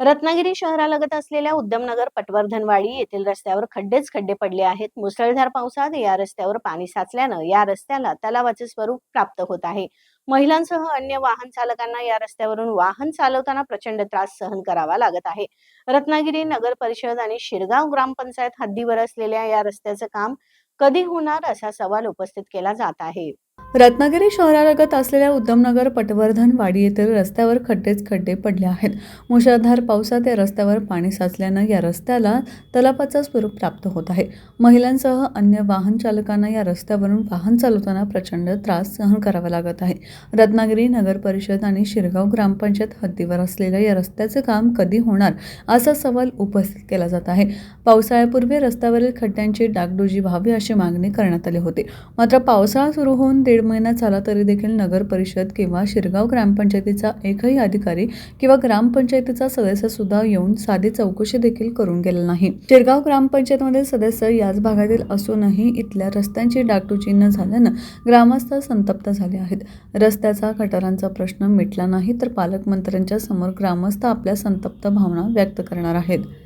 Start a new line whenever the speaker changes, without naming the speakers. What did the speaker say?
रत्नागिरी शहरालगत असलेल्या उद्यमनगर पटवर्धनवाडी येथील रस्त्यावर खड्डेच खड्डे पडले आहेत. मुसळधार पावसात या रस्त्यावर पाणी साचल्यानं या रस्त्याला तलावाचे स्वरूप प्राप्त होत आहे. महिलांसह अन्य वाहन चालकांना या रस्त्यावरून वाहन चालवताना प्रचंड त्रास सहन करावा लागत आहे. रत्नागिरी नगर परिषद आणि शिरगाव ग्रामपंचायत हद्दीवर असलेल्या या रस्त्याचं काम कधी होणार असा सवाल उपस्थित केला जात आहे.
रत्नागिरी शहरालगत असलेल्या उद्यमनगर पटवर्धन वाडी येथील रस्त्यावर खड्डेच खड्डे पडले आहेत. मुसळधार पावसात या रस्त्यावर पाणी साचल्यानं या रस्त्याला तलापाचं स्वरूप प्राप्त होत आहे. महिलांसह अन्य वाहन चालकांना या रस्त्यावरून वाहन चालवताना प्रचंड त्रास सहन करावा लागत आहे. रत्नागिरी नगर परिषद आणि शिरगाव ग्रामपंचायत हद्दीवर असलेल्या या रस्त्याचे काम कधी होणार असा सवाल उपस्थित केला जात आहे. पावसाळ्यापूर्वी रस्त्यावरील खड्ड्यांची डागडुजी व्हावी अशी मागणी करण्यात आली होती. मात्र पावसाळा सुरू होऊन दीड दीड महिना झाला तरी देखील नगर परिषद किंवा शिरगाव ग्रामपंचायतीचा एकही अधिकारी किंवा ग्रामपंचायतीचा सदस्य सुद्धा येऊन साधी चौकशी देखील करून गेला नाही. शिरगाव ग्रामपंचायतमधील सदस्य याच भागातील असूनही इथल्या रस्त्यांची डागडुजी न झाल्यानं ग्रामस्थ संतप्त झाले आहेत. रस्त्याचा गटारांचा प्रश्न मिटला नाही तर पालकमंत्र्यांच्या समोर ग्रामस्थ आपल्या संतप्त भावना व्यक्त करणार आहेत.